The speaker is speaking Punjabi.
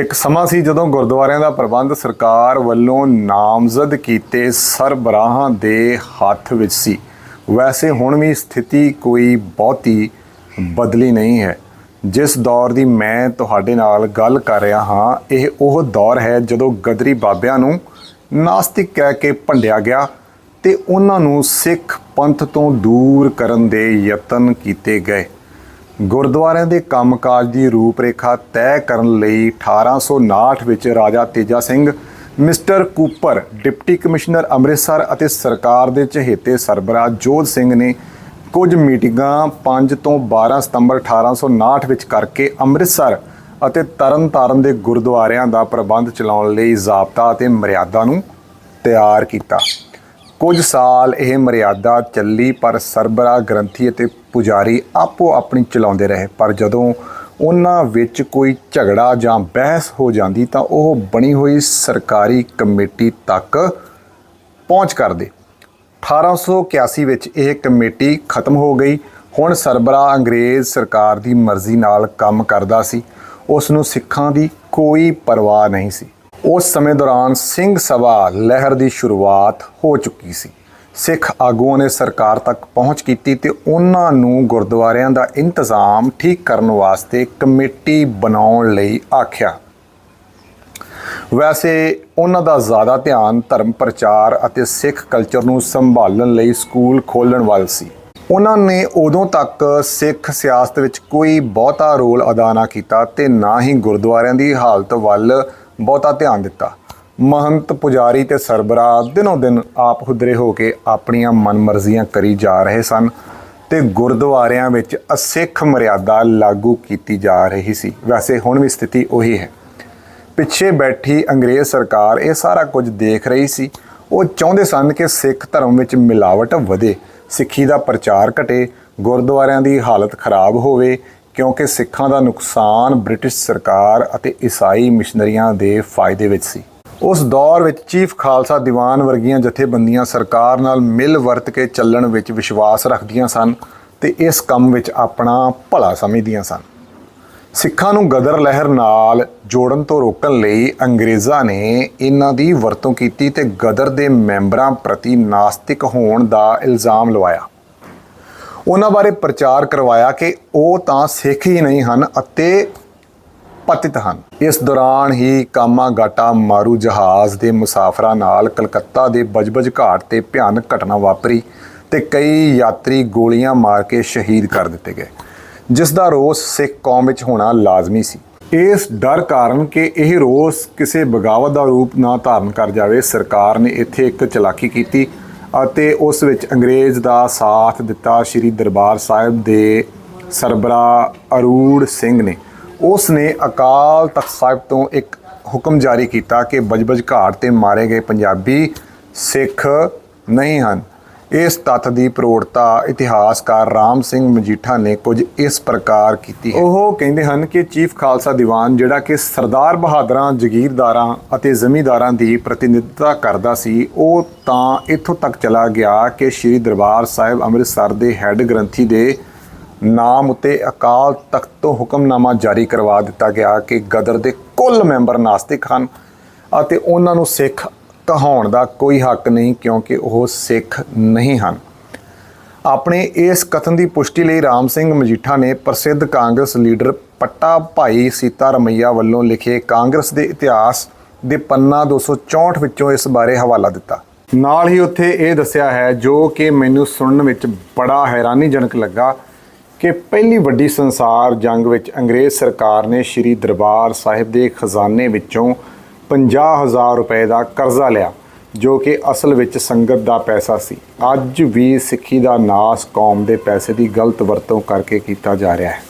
ਇੱਕ ਸਮਾਂ ਸੀ ਜਦੋਂ ਗੁਰਦੁਆਰਿਆਂ ਦਾ ਪ੍ਰਬੰਧ ਸਰਕਾਰ ਵੱਲੋਂ ਨਾਮਜ਼ਦ ਕੀਤੇ ਸਰਬਰਾਹਾਂ ਦੇ ਹੱਥ ਵਿੱਚ ਸੀ। ਵੈਸੇ ਹੁਣ ਵੀ ਸਥਿਤੀ ਕੋਈ ਬਹੁਤੀ ਬਦਲੀ ਨਹੀਂ ਹੈ। ਜਿਸ ਦੌਰ ਦੀ ਮੈਂ ਤੁਹਾਡੇ ਨਾਲ ਗੱਲ ਕਰ ਰਿਹਾ ਹਾਂ, ਇਹ ਉਹ ਦੌਰ ਹੈ ਜਦੋਂ ਗਦਰੀ ਬਾਬਿਆਂ ਨੂੰ ਨਾਸਤਿਕ ਕਹਿ ਕੇ ਭੰਡਿਆ ਗਿਆ ਤੇ ਉਹਨਾਂ ਨੂੰ ਸਿੱਖ ਪੰਥ ਤੋਂ ਦੂਰ ਕਰਨ ਦੇ ਯਤਨ ਕੀਤੇ ਗਏ। ਗੁਰਦੁਆਰਿਆਂ ਦੇ ਕੰਮਕਾਜ ਦੀ ਰੂਪਰੇਖਾ ਤੈਅ ਕਰਨ ਲਈ 1859 ਵਿੱਚ Raja Teja Singh, mister Cooper, deputy commissioner Amritsar ਅਤੇ ਸਰਕਾਰ ਦੇ ਚਹੇਤੇ ਸਰਬਰਾਹ ਜੋਧ ਸਿੰਘ ਨੇ ਕੁਝ ਮੀਟਿੰਗਾਂ 5 ਤੋਂ 12 ਸਤੰਬਰ 1859 ਵਿੱਚ ਕਰਕੇ ਅੰਮ੍ਰਿਤਸਰ ਅਤੇ ਤਰਨਤਾਰਨ ਦੇ ਗੁਰਦੁਆਰਿਆਂ ਦਾ ਪ੍ਰਬੰਧ ਚਲਾਉਣ ਲਈ ਜ਼ਾਬਤਾ ਅਤੇ ਮਰਿਆਦਾ ਨੂੰ ਤਿਆਰ ਕੀਤਾ। ਕੁਝ ਸਾਲ ਇਹ ਮਰਿਆਦਾ ਚੱਲੀ, ਪਰ ਸਰਬਰਾ ਗ੍ਰੰਥੀ ਅਤੇ ਪੁਜਾਰੀ ਆਪੋ ਆਪਣੀ ਚਲਾਉਂਦੇ ਰਹੇ। ਪਰ ਜਦੋਂ ਉਹਨਾਂ ਵਿੱਚ ਕੋਈ ਝਗੜਾ ਜਾਂ ਬਹਿਸ ਹੋ ਜਾਂਦੀ, ਤਾਂ ਉਹ ਬਣੀ ਹੋਈ ਸਰਕਾਰੀ ਕਮੇਟੀ ਤੱਕ ਪਹੁੰਚ ਕਰਦੇ। 1881 ਵਿੱਚ ਇਹ ਕਮੇਟੀ ਖਤਮ ਹੋ ਗਈ। ਹੁਣ ਸਰਬਰਾ ਅੰਗਰੇਜ਼ ਸਰਕਾਰ ਦੀ ਮਰਜ਼ੀ ਨਾਲ ਕੰਮ ਕਰਦਾ ਸੀ। ਉਸ ਨੂੰ ਸਿੱਖਾਂ ਦੀ ਕੋਈ ਪਰਵਾਹ ਨਹੀਂ ਸੀ। ਉਸ ਸਮੇਂ ਦੌਰਾਨ ਸਿੰਘ ਸਭਾ ਲਹਿਰ ਦੀ ਸ਼ੁਰੂਆਤ ਹੋ ਚੁੱਕੀ ਸੀ। ਸਿੱਖ ਆਗੂਆਂ ਨੇ ਸਰਕਾਰ ਤੱਕ ਪਹੁੰਚ ਕੀਤੀ ਤੇ ਉਹਨਾਂ ਨੂੰ ਗੁਰਦੁਆਰਿਆਂ ਦਾ ਇੰਤਜ਼ਾਮ ਠੀਕ ਕਰਨ ਵਾਸਤੇ ਕਮੇਟੀ ਬਣਾਉਣ ਲਈ ਆਖਿਆ। ਵੈਸੇ ਉਹਨਾਂ ਦਾ ਜ਼ਿਆਦਾ ਧਿਆਨ ਧਰਮ ਪ੍ਰਚਾਰ ਅਤੇ ਸਿੱਖ ਕਲਚਰ ਨੂੰ ਸੰਭਾਲਣ ਲਈ ਸਕੂਲ ਖੋਲ੍ਹਣ ਵੱਲ ਸੀ। ਉਹਨਾਂ ਨੇ ਉਦੋਂ ਤੱਕ ਸਿੱਖ ਸਿਆਸਤ ਵਿੱਚ ਕੋਈ ਬਹੁਤਾ ਰੋਲ ਅਦਾ ਨਾ ਕੀਤਾ ਤੇ ਨਾ ਹੀ ਗੁਰਦੁਆਰਿਆਂ ਦੀ ਹਾਲਤ ਵੱਲ ਬਹੁਤਾ ਧਿਆਨ ਦਿੱਤਾ। ਮਹੰਤ ਪੁਜਾਰੀ ਤੇ ਸਰਬਰਾਹ ਦਿਨੋਂ ਦਿਨ ਆਪ ਹੁਦਰੇ ਹੋ ਕੇ ਆਪਣੀਆਂ ਮਨਮਰਜ਼ੀਆਂ ਕਰੀ ਜਾ ਰਹੇ ਸਨ ਤੇ ਗੁਰਦੁਆਰਿਆਂ ਵਿੱਚ ਅਸਿੱਖ ਮਰਿਆਦਾ ਲਾਗੂ ਕੀਤੀ ਜਾ ਰਹੀ ਸੀ। ਵੈਸੇ ਹੁਣ ਵੀ ਸਥਿਤੀ ਉਹੀ ਹੈ। ਪਿੱਛੇ ਬੈਠੀ ਅੰਗਰੇਜ਼ ਸਰਕਾਰ ਇਹ ਸਾਰਾ ਕੁਝ ਦੇਖ ਰਹੀ ਸੀ। ਉਹ ਚਾਹੁੰਦੇ ਸਨ ਕਿ ਸਿੱਖ ਧਰਮ ਵਿੱਚ ਮਿਲਾਵਟ ਵਧੇ, ਸਿੱਖੀ ਦਾ ਪ੍ਰਚਾਰ ਘਟੇ, ਗੁਰਦੁਆਰਿਆਂ ਦੀ ਹਾਲਤ ਖਰਾਬ ਹੋਵੇ ਕਿਉਂਕਿ ਸਿੱਖਾਂ ਦਾ ਨੁਕਸਾਨ ਬ੍ਰਿਟਿਸ਼ ਸਰਕਾਰ ਅਤੇ ਈਸਾਈ ਮਿਸ਼ਨਰੀਆਂ ਦੇ ਫਾਇਦੇ ਵਿੱਚ ਸੀ। ਉਸ ਦੌਰ ਵਿੱਚ ਚੀਫ ਖਾਲਸਾ ਦੀਵਾਨ ਵਰਗੀਆਂ ਜਥੇਬੰਦੀਆਂ ਸਰਕਾਰ ਨਾਲ ਮਿਲ ਵਰਤ ਕੇ ਚੱਲਣ ਵਿੱਚ ਵਿਸ਼ਵਾਸ ਰੱਖਦੀਆਂ ਸਨ ਤੇ ਇਸ ਕੰਮ ਵਿੱਚ ਆਪਣਾ ਭਲਾ ਸਮਝਦੀਆਂ ਸਨ। ਸਿੱਖਾਂ ਨੂੰ ਗਦਰ ਲਹਿਰ ਨਾਲ ਜੋੜਨ ਤੋਂ ਰੋਕਣ ਲਈ ਅੰਗਰੇਜ਼ਾਂ ਨੇ ਇਹਨਾਂ ਦੀ ਵਰਤੋਂ ਕੀਤੀ ਤੇ ਗਦਰ ਦੇ ਮੈਂਬਰਾਂ ਪ੍ਰਤੀ ਨਾਸਤਿਕ ਹੋਣ ਦਾ ਇਲਜ਼ਾਮ ਲਵਾਇਆ। ਉਹਨਾਂ ਬਾਰੇ ਪ੍ਰਚਾਰ ਕਰਵਾਇਆ ਕਿ ਉਹ ਤਾਂ ਸਿੱਖ ਹੀ ਨਹੀਂ ਹਨ ਅਤੇ ਪਤਿਤ ਹਨ। ਇਸ ਦੌਰਾਨ ਹੀ ਕਾਮਾ ਗਾਟਾ ਮਾਰੂ ਜਹਾਜ਼ ਦੇ ਮੁਸਾਫਰਾਂ ਨਾਲ ਕਲਕੱਤਾ ਦੇ ਬਜਬਜ ਘਾਟ ਤੇ ਭਿਆਨਕ ਘਟਨਾ ਵਾਪਰੀ ਤੇ ਕਈ ਯਾਤਰੀ ਗੋਲੀਆਂ ਮਾਰ ਕੇ ਸ਼ਹੀਦ ਕਰ ਦਿੱਤੇ ਗਏ, ਜਿਸ ਦਾ ਰੋਸ ਸਿੱਖ ਕੌਮ ਵਿੱਚ ਹੋਣਾ ਲਾਜ਼ਮੀ ਸੀ। ਇਸ ਡਰ ਕਾਰਨ ਕਿ ਇਹ ਰੋਸ ਕਿਸੇ ਬਗਾਵਤ ਦਾ ਰੂਪ ਨਾ ਧਾਰਨ ਕਰ ਜਾਵੇ, ਸਰਕਾਰ ਨੇ ਇੱਥੇ ਇੱਕ ਚਲਾਕੀ ਕੀਤੀ ਅਤੇ ਉਸ ਵਿੱਚ ਅੰਗਰੇਜ਼ ਦਾ ਸਾਥ ਦਿੱਤਾ ਸ੍ਰੀ ਦਰਬਾਰ ਸਾਹਿਬ ਦੇ ਸਰਬਰਾ ਅਰੂੜ ਸਿੰਘ ਨੇ। ਉਸ ਨੇ ਅਕਾਲ ਤਖਤ ਸਾਹਿਬ ਤੋਂ ਇੱਕ ਹੁਕਮ ਜਾਰੀ ਕੀਤਾ ਕਿ ਬਜਬਜ ਘਾਟ ਤੇ ਮਾਰੇ ਗਏ ਪੰਜਾਬੀ ਸਿੱਖ ਨਹੀਂ ਹਨ। ਇਸ ਤੱਥ ਦੀ ਪ੍ਰੋੜਤਾ ਇਤਿਹਾਸਕਾਰ ਰਾਮ ਸਿੰਘ ਮਜੀਠਾ ਨੇ ਕੁਝ ਇਸ ਪ੍ਰਕਾਰ ਕੀਤੀ ਹੈ। ਉਹ ਕਹਿੰਦੇ ਹਨ ਕਿ ਚੀਫ ਖਾਲਸਾ ਦੀਵਾਨ ਜਿਹੜਾ ਕਿ ਸਰਦਾਰ ਬਹਾਦਰਾਂ, ਜ਼ਗੀਰਦਾਰਾਂ ਅਤੇ ਜ਼ਮੀਂਦਾਰਾਂ ਦੀ ਪ੍ਰਤੀਨਿਧਤਾ ਕਰਦਾ ਸੀ, ਉਹ ਤਾਂ ਇੱਥੋਂ ਤੱਕ ਚਲਾ ਗਿਆ ਕਿ ਸ੍ਰੀ ਦਰਬਾਰ ਸਾਹਿਬ ਅੰਮ੍ਰਿਤਸਰ ਦੇ ਹੈੱਡ ਗ੍ਰੰਥੀ ਦੇ ਨਾਮ ਉਤੇ ਅਕਾਲ ਤਖਤ ਤੋਂ ਹੁਕਮਨਾਮਾ ਜਾਰੀ ਕਰਵਾ ਦਿੱਤਾ ਗਿਆ ਕਿ ਗਦਰ ਦੇ ਕੁੱਲ ਮੈਂਬਰ ਨਾਸਤਿਕ ਹਨ ਅਤੇ ਉਹਨਾਂ ਨੂੰ ਸਿੱਖ ਕਹਾਉਣ ਦਾ ਕੋਈ ਹੱਕ ਨਹੀਂ ਕਿਉਂਕਿ ਉਹ ਸਿੱਖ ਨਹੀਂ ਹਨ। ਆਪਣੇ ਇਸ ਕਥਨ ਦੀ ਪੁਸ਼ਟੀ ਲਈ ਰਾਮ ਸਿੰਘ ਮਜੀਠਾ ਨੇ ਪ੍ਰਸਿੱਧ ਕਾਂਗਰਸ ਲੀਡਰ ਪੱਟਾ ਭਾਈ ਸੀਤਾ ਰਮਈਆ ਵੱਲੋਂ ਲਿਖੇ ਕਾਂਗਰਸ ਦੇ ਇਤਿਹਾਸ ਦੇ ਪੰਨਾ 264 ਵਿੱਚੋਂ ਇਸ ਬਾਰੇ ਹਵਾਲਾ ਦਿੱਤਾ। ਨਾਲ ਹੀ ਉੱਥੇ ਇਹ ਦੱਸਿਆ ਹੈ, ਜੋ ਕਿ ਮੈਨੂੰ ਸੁਣਨ ਵਿੱਚ ਬੜਾ ਹੈਰਾਨੀਜਨਕ ਲੱਗਾ ਕਿ ਪਹਿਲੀ ਵੱਡੀ ਸੰਸਾਰ ਜੰਗ ਵਿੱਚ ਅੰਗਰੇਜ਼ ਸਰਕਾਰ ਨੇ ਸ੍ਰੀ ਦਰਬਾਰ ਸਾਹਿਬ ਦੇ ਖਜ਼ਾਨੇ ਵਿੱਚੋਂ 50000 ਰੁਪਏ ਦਾ ਕਰਜ਼ਾ ਲਿਆ, ਜੋ ਕਿ ਅਸਲ ਵਿੱਚ ਸੰਗਤ ਦਾ ਪੈਸਾ ਸੀ। ਅੱਜ ਵੀ ਸਿੱਖੀ ਦਾ ਨਾਸ ਕੌਮ ਦੇ ਪੈਸੇ ਦੀ ਗਲਤ ਵਰਤੋਂ ਕਰਕੇ ਕੀਤਾ ਜਾ ਰਿਹਾ ਹੈ।